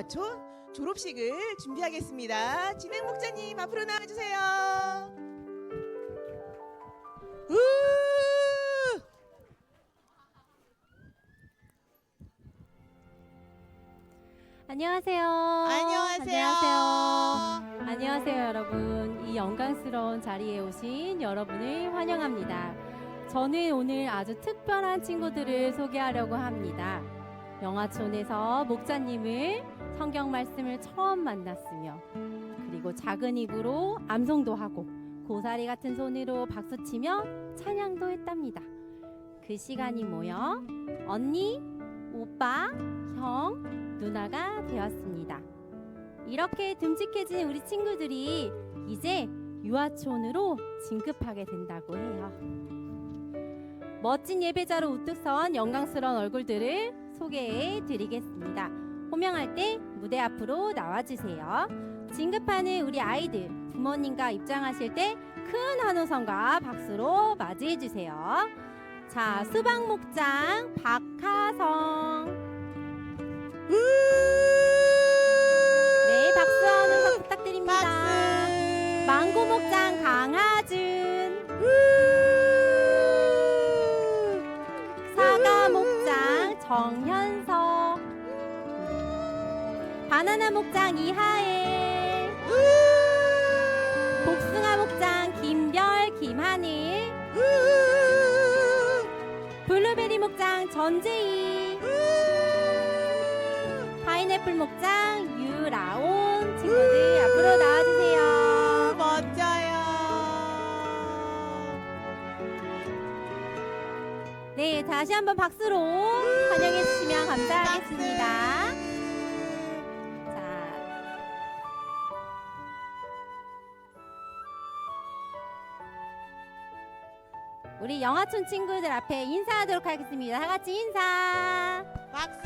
영화촌 졸업식을 준비하겠습니다. 진행 목자님 앞으로 나와주세요. 우! 안녕하세요. 안녕하세요. 안녕하세요. 안녕하세요, 여러분. 이 영광스러운 자리에 오신 여러분을 환영합니다. 저는 오늘 아주 특별한 친구들을 소개하려고 합니다. 영화촌에서 목자님을 성경 말씀을 처음 만났으며 그리고 작은 입으로 암송도 하고 고사리 같은 손으로 박수치며 찬양도 했답니다. 그 시간이 모여 언니, 오빠, 형, 누나가 되었습니다. 이렇게 듬직해진 우리 친구들이 이제 유아촌으로 진급하게 된다고 해요. 멋진 예배자로 우뚝 선 영광스러운 얼굴들을 소개해 드리겠습니다. 호명할 때 무대 앞으로 나와주세요. 진급하는 우리 아이들, 부모님과 입장하실 때큰 환호성과 박수로 맞이해 주세요. 자, 수박 목장 박하성. 네, 박수 한번 부탁드립니다. 박수. 망고 목장 강하준. 사과 목장 정현석. 바나나 목장 이하엘. 복숭아 목장 김별 김하늘. 블루베리 목장 전재희. 파인애플 목장 유라온 친구들 앞으로 나와주세요. 멋져요. 네, 다시 한번 박수로 환영해 주시면 감사하겠습니다. 우리 영화촌 친구들 앞에 인사하도록 하겠습니다. 다 같이 인사. 박수.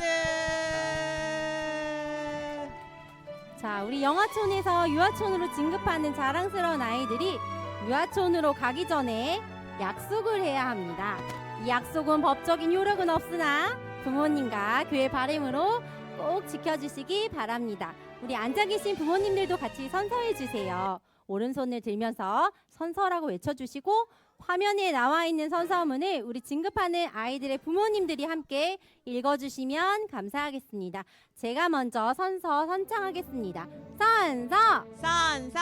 자, 우리 영화촌에서 유아촌으로 진급하는 자랑스러운 아이들이 유아촌으로 가기 전에 약속을 해야 합니다. 이 약속은 법적인 효력은 없으나 부모님과 교회 바람으로 꼭 지켜주시기 바랍니다. 우리 앉아 계신 부모님들도 같이 선서해 주세요. 오른손을 들면서 선서라고 외쳐주시고 화면에 나와 있는 선서문을 우리 진급하는 아이들의 부모님들이 함께 읽어주시면 감사하겠습니다. 제가 먼저 선서 선창하겠습니다. 선서 선서.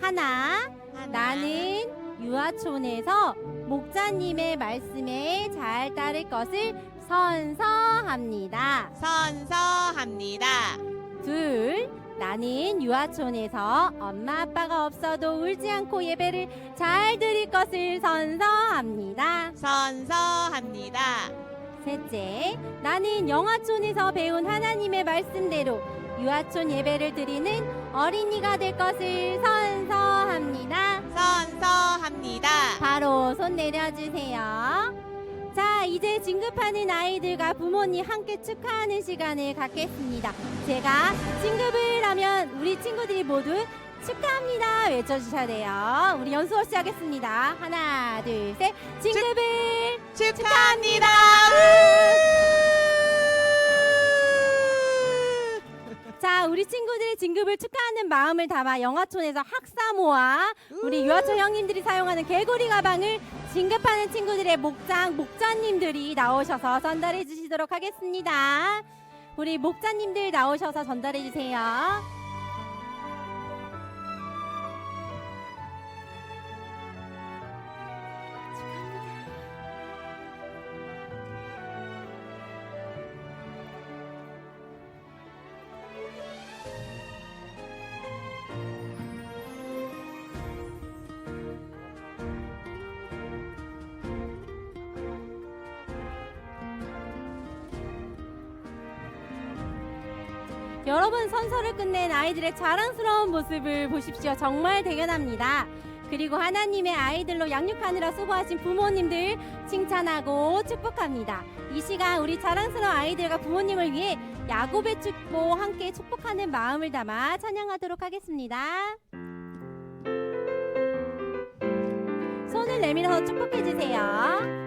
하나 하나. 나는 유아촌에서 목자님의 말씀에 잘 따를 것을 선서합니다. 선서합니다. 둘 나는 유아촌에서 엄마 아빠가 없어도 울지 않고 예배를 잘 드릴 것을 선서합니다. 선서합니다. 셋째, 나는 영화촌에서 배운 하나님의 말씀대로 유아촌 예배를 드리는 어린이가 될 것을 선서합니다. 선서합니다. 바로 손 내려주세요. 자, 이제 진급하는 아이들과 부모님 함께 축하하는 시간을 갖겠습니다. 제가 진급을 하면 우리 친구들이 모두 축하합니다. 외쳐주셔야 돼요. 우리 연수 없이 하겠습니다. 하나, 둘, 셋. 진급을 축하합니다. 자, 우리 친구들의 진급을 축하하는 마음을 담아 영화촌에서 학사모와 우리 유아촌 형님들이 사용하는 개구리 가방을 진급하는 친구들의 목장 목자님들이 나오셔서 전달해 주시도록 하겠습니다. 우리 목자님들 나오셔서 전달해 주세요. 여러분 선서를 끝낸 아이들의 자랑스러운 모습을 보십시오. 정말 대견합니다. 그리고 하나님의 아이들로 양육하느라 수고하신 부모님들 칭찬하고 축복합니다. 이 시간 우리 자랑스러운 아이들과 부모님을 위해 야곱의 축복 함께 축복하는 마음을 담아 찬양하도록 하겠습니다. 손을 내밀어서 축복해 주세요.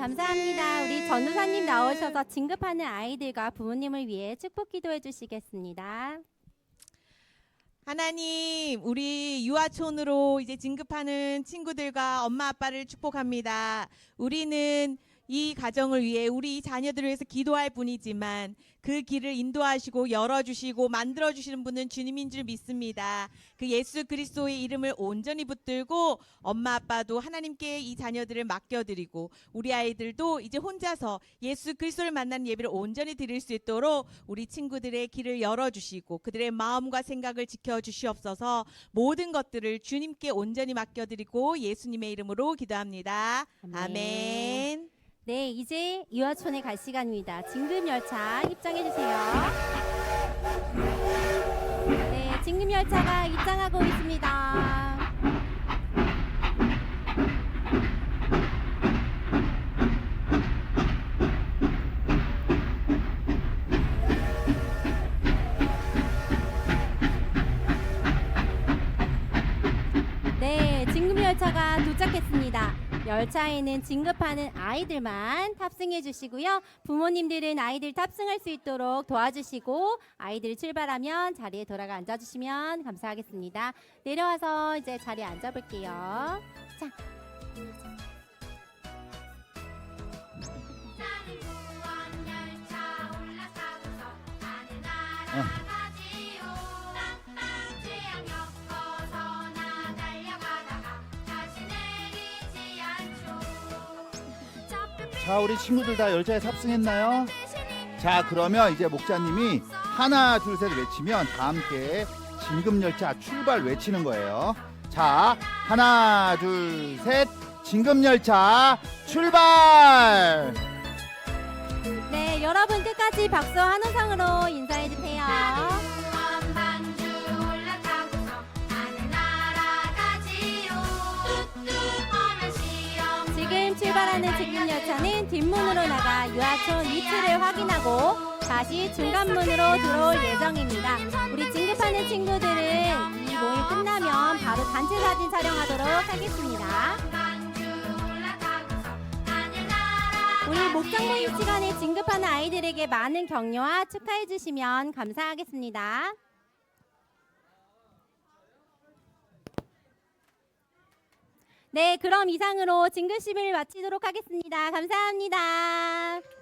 감사합니다. 우리 전도사님 나오셔서 진급하는 아이들과 부모님을 위해 축복 기도해 주시겠습니다. 하나님, 우리 유아촌으로 이제 진급하는 친구들과 엄마 아빠를 축복합니다. 우리는 이 가정을 위해 우리 이 자녀들을 위해서 기도할 뿐이지만 그 길을 인도하시고 열어주시고 만들어주시는 분은 주님인 줄 믿습니다. 그 예수 그리스도의 이름을 온전히 붙들고 엄마 아빠도 하나님께 이 자녀들을 맡겨드리고 우리 아이들도 이제 혼자서 예수 그리스도를 만나는 예배를 온전히 드릴 수 있도록 우리 친구들의 길을 열어주시고 그들의 마음과 생각을 지켜주시옵소서 모든 것들을 주님께 온전히 맡겨드리고 예수님의 이름으로 기도합니다. 아멘. 아멘. 네, 이제 유아촌에 갈 시간입니다. 진급 열차 입장해 주세요. 네, 진급 열차가 입장하고 있습니다. 네, 진급 열차가 도착했습니다. 열차에는 진급하는 아이들만 탑승해 주시고요. 부모님들은 아이들 탑승할 수 있도록 도와주시고 아이들 출발하면 자리에 돌아가 앉아 주시면 감사하겠습니다. 내려와서 이제 자리에 앉아 볼게요. 자. 자, 우리 친구들 다 열차에 탑승했나요? 자, 그러면 이제 목사님이 하나, 둘, 셋 외치면 다 함께 진급열차 출발 외치는 거예요. 자, 하나, 둘, 셋, 진급열차 출발! 네, 여러분 끝까지 박수 한 호성으로 인사해 주세요. 진급 열차는 뒷문으로 나가 유아촌 위치를 확인하고 다시 중간문으로 들어올 예정입니다. 우리 진급하는 친구들은 이 모임 끝나면 바로 단체 사진 촬영하도록 하겠습니다. 우리 목장 모임 시간에 진급하는 아이들에게 많은 격려와 축하해 주시면 감사하겠습니다. 네, 그럼 이상으로 진급 10을 마치도록 하겠습니다. 감사합니다.